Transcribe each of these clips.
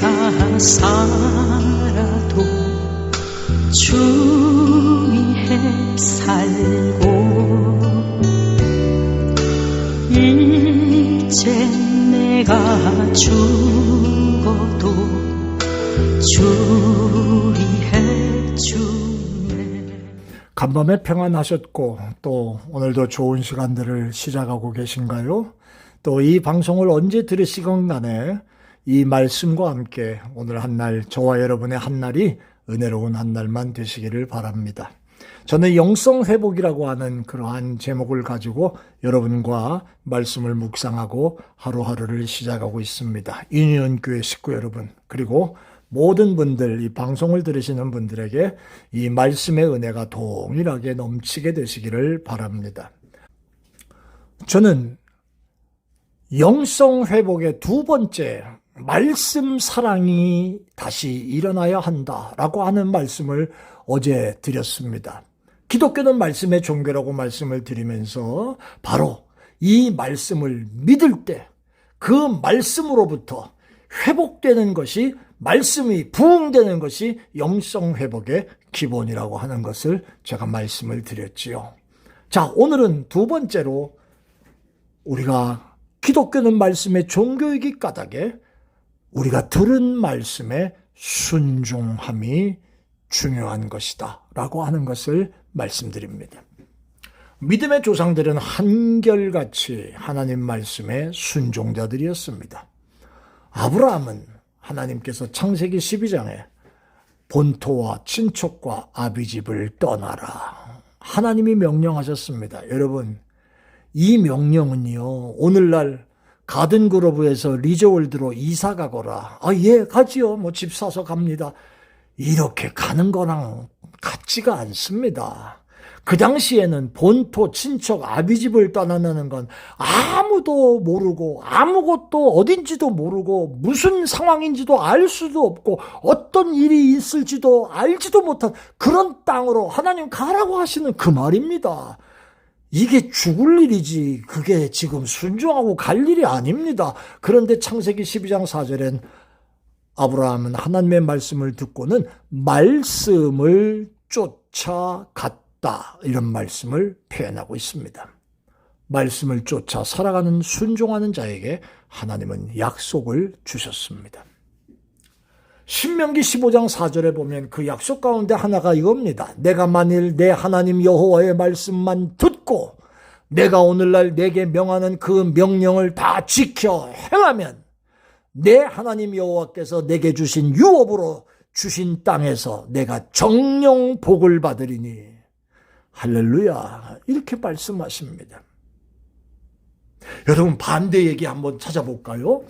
내가 살아도 주 위해 살고 이제 내가 죽어도 주 위해 주네 간밤에 평안하셨고 또 오늘도 좋은 시간들을 시작하고 계신가요? 또 이 방송을 언제 들으시건 간에 이 말씀과 함께 오늘 한 날 저와 여러분의 한 날이 은혜로운 한 날만 되시기를 바랍니다. 저는 영성 회복이라고 하는 그러한 제목을 가지고 여러분과 말씀을 묵상하고 하루하루를 시작하고 있습니다. 유니온 교회 식구 여러분 그리고 모든 분들, 이 방송을 들으시는 분들에게 이 말씀의 은혜가 동일하게 넘치게 되시기를 바랍니다. 저는 영성 회복의 두 번째 말씀 사랑이 다시 일어나야 한다라고 하는 말씀을 어제 드렸습니다. 기독교는 말씀의 종교라고 말씀을 드리면서 바로 이 말씀을 믿을 때 그 말씀으로부터 회복되는 것이 말씀이 부흥되는 것이 영성 회복의 기본이라고 하는 것을 제가 말씀을 드렸지요. 자, 오늘은 두 번째로 우리가 기독교는 말씀의 종교이기 까닭에 우리가 들은 말씀에 순종함이 중요한 것이다. 라고 하는 것을 말씀드립니다. 믿음의 조상들은 한결같이 하나님 말씀의 순종자들이었습니다. 아브라함은 하나님께서 창세기 12장에 본토와 친척과 아비집을 떠나라. 하나님이 명령하셨습니다. 여러분, 이 명령은요, 오늘날 가든그로브에서 리저월드로 이사 가거라. 아, 예, 가지요. 뭐 집 사서 갑니다. 이렇게 가는 거랑 같지가 않습니다. 그 당시에는 본토, 친척, 아비집을 떠난다는 건 아무도 모르고 아무것도 어딘지도 모르고 무슨 상황인지도 알 수도 없고 어떤 일이 있을지도 알지도 못한 그런 땅으로 하나님 가라고 하시는 그 말입니다. 이게 죽을 일이지 그게 지금 순종하고 갈 일이 아닙니다. 그런데 창세기 12장 4절엔 아브라함은 하나님의 말씀을 듣고는 말씀을 쫓아갔다. 이런 말씀을 표현하고 있습니다. 말씀을 쫓아 살아가는 순종하는 자에게 하나님은 약속을 주셨습니다. 신명기 15장 4절에 보면 그 약속 가운데 하나가 이겁니다. 내가 만일 내 하나님 여호와의 말씀만 듣 고 내가 오늘날 내게 명하는 그 명령을 다 지켜 행하면 내 하나님 여호와께서 내게 주신 유업으로 주신 땅에서 내가 정령 복을 받으리니 할렐루야 이렇게 말씀하십니다. 여러분 반대 얘기 한번 찾아볼까요?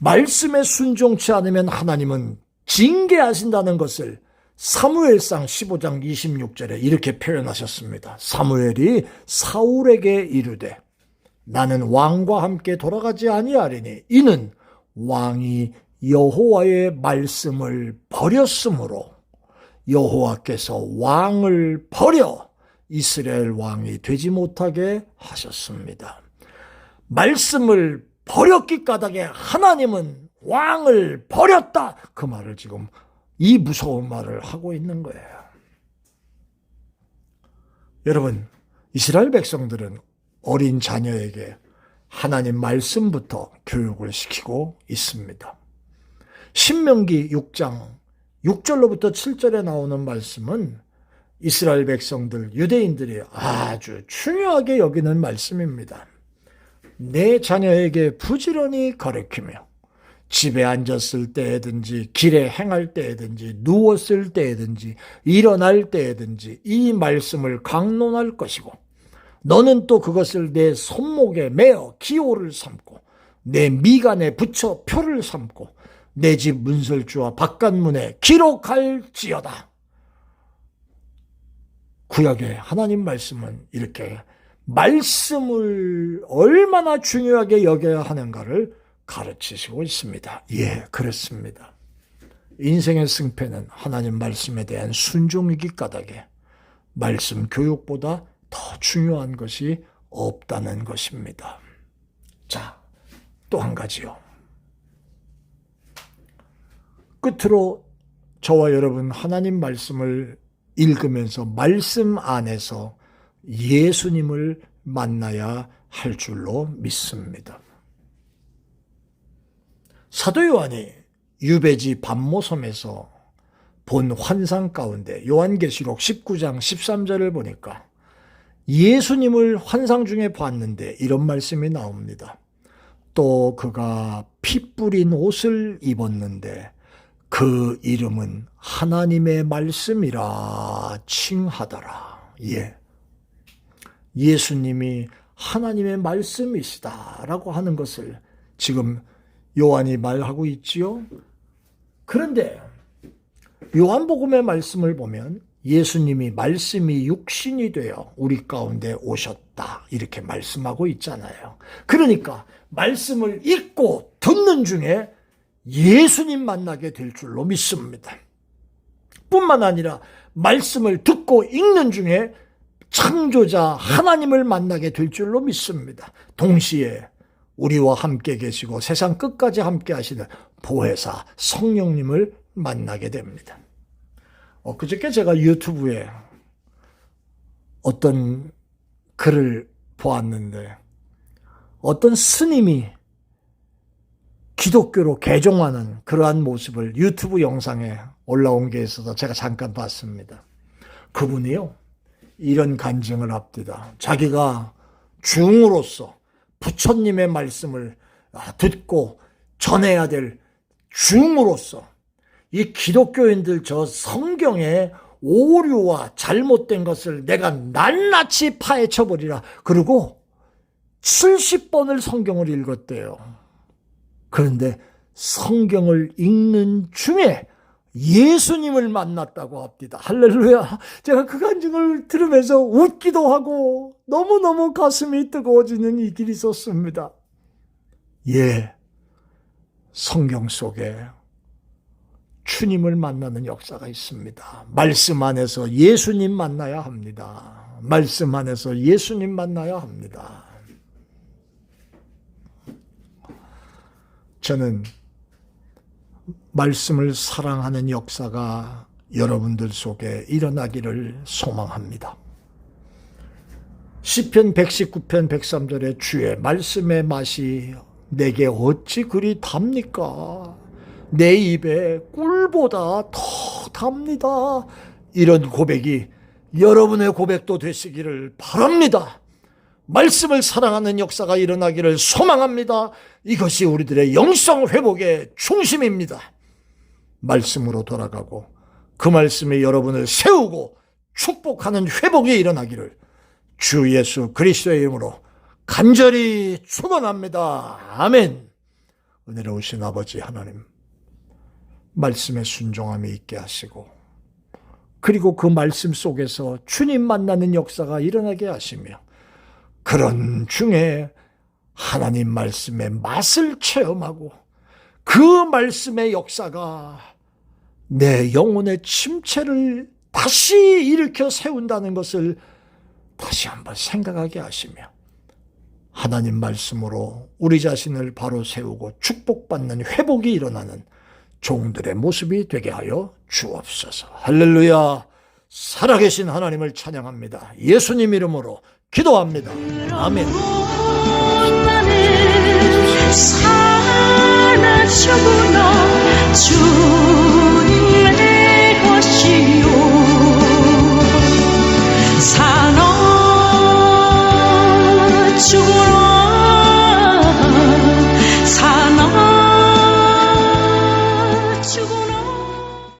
말씀에 순종치 않으면 하나님은 징계하신다는 것을 사무엘상 15장 26절에 이렇게 표현하셨습니다. 사무엘이 사울에게 이르되 나는 왕과 함께 돌아가지 아니하리니 이는 왕이 여호와의 말씀을 버렸으므로 여호와께서 왕을 버려 이스라엘 왕이 되지 못하게 하셨습니다. 말씀을 버렸기 까닭에 하나님은 왕을 버렸다. 그 말을 지금 이 무서운 말을 하고 있는 거예요. 여러분, 이스라엘 백성들은 어린 자녀에게 하나님 말씀부터 교육을 시키고 있습니다. 신명기 6장 6절로부터 7절에 나오는 말씀은 이스라엘 백성들, 유대인들이 아주 중요하게 여기는 말씀입니다. 내 자녀에게 부지런히 가르치며 집에 앉았을 때든지 길에 행할 때든지 누웠을 때든지 일어날 때든지 이 말씀을 강론할 것이고 너는 또 그것을 내 손목에 매어 기호를 삼고 내 미간에 붙여 표를 삼고 내 집 문설주와 바깥문에 기록할지어다. 구약의 하나님 말씀은 이렇게 말씀을 얼마나 중요하게 여겨야 하는가를 가르치시고 있습니다. 예, 그렇습니다. 인생의 승패는 하나님 말씀에 대한 순종이기 까닭에 말씀 교육보다 더 중요한 것이 없다는 것입니다. 자, 또 한 가지요. 끝으로 저와 여러분 하나님 말씀을 읽으면서 말씀 안에서 예수님을 만나야 할 줄로 믿습니다. 사도 요한이 유배지 반모섬에서 본 환상 가운데 요한계시록 19장 13절을 보니까 예수님을 환상 중에 봤는데 이런 말씀이 나옵니다. 또 그가 피 뿌린 옷을 입었는데 그 이름은 하나님의 말씀이라 칭하더라. 예. 예수님이 하나님의 말씀이시다라고 하는 것을 지금 요한이 말하고 있지요. 그런데 요한복음의 말씀을 보면 예수님이 말씀이 육신이 되어 우리 가운데 오셨다. 이렇게 말씀하고 있잖아요. 그러니까 말씀을 읽고 듣는 중에 예수님 만나게 될 줄로 믿습니다. 뿐만 아니라 말씀을 듣고 읽는 중에 창조자 하나님을 만나게 될 줄로 믿습니다. 동시에 우리와 함께 계시고 세상 끝까지 함께 하시는 보혜사 성령님을 만나게 됩니다. 어, 그저께 제가 유튜브에 어떤 글을 보았는데 어떤 스님이 기독교로 개종하는 그러한 모습을 유튜브 영상에 올라온 게 있어서 제가 잠깐 봤습니다. 그분이요. 이런 간증을 합니다. 자기가 중으로서 부처님의 말씀을 아, 듣고 전해야 될 중으로서 이 기독교인들 저 성경에 오류와 잘못된 것을 내가 낱낱이 파헤쳐 버리라. 그리고 70번을 성경을 읽었대요. 그런데 성경을 읽는 중에 예수님을 만났다고 합니다. 할렐루야. 제가 그 간증을 들으면서 웃기도 하고 너무너무 가슴이 뜨거워지는 이 길이 있었습니다. 예. 성경 속에 주님을 만나는 역사가 있습니다. 말씀 안에서 예수님 만나야 합니다. 말씀 안에서 예수님 만나야 합니다. 저는 말씀을 사랑하는 역사가 여러분들 속에 일어나기를 소망합니다. 시편 119편 103절에 주의 말씀의 맛이 내게 어찌 그리 답니까? 내 입에 꿀보다 더 답니다. 이런 고백이 여러분의 고백도 되시기를 바랍니다. 말씀을 사랑하는 역사가 일어나기를 소망합니다. 이것이 우리들의 영성 회복의 중심입니다. 말씀으로 돌아가고 그 말씀이 여러분을 세우고 축복하는 회복이 일어나기를 주 예수 그리스도의 이름으로 간절히 축원합니다. 아멘. 은혜로우신 아버지 하나님 말씀에 순종함이 있게 하시고 그리고 그 말씀 속에서 주님 만나는 역사가 일어나게 하시며 그런 중에 하나님 말씀의 맛을 체험하고 그 말씀의 역사가 내 영혼의 침체를 다시 일으켜 세운다는 것을 다시 한번 생각하게 하시며 하나님 말씀으로 우리 자신을 바로 세우고 축복받는 회복이 일어나는 종들의 모습이 되게 하여 주옵소서. 할렐루야. 살아계신 하나님을 찬양합니다. 예수님 이름으로 기도합니다. 아멘. sugar no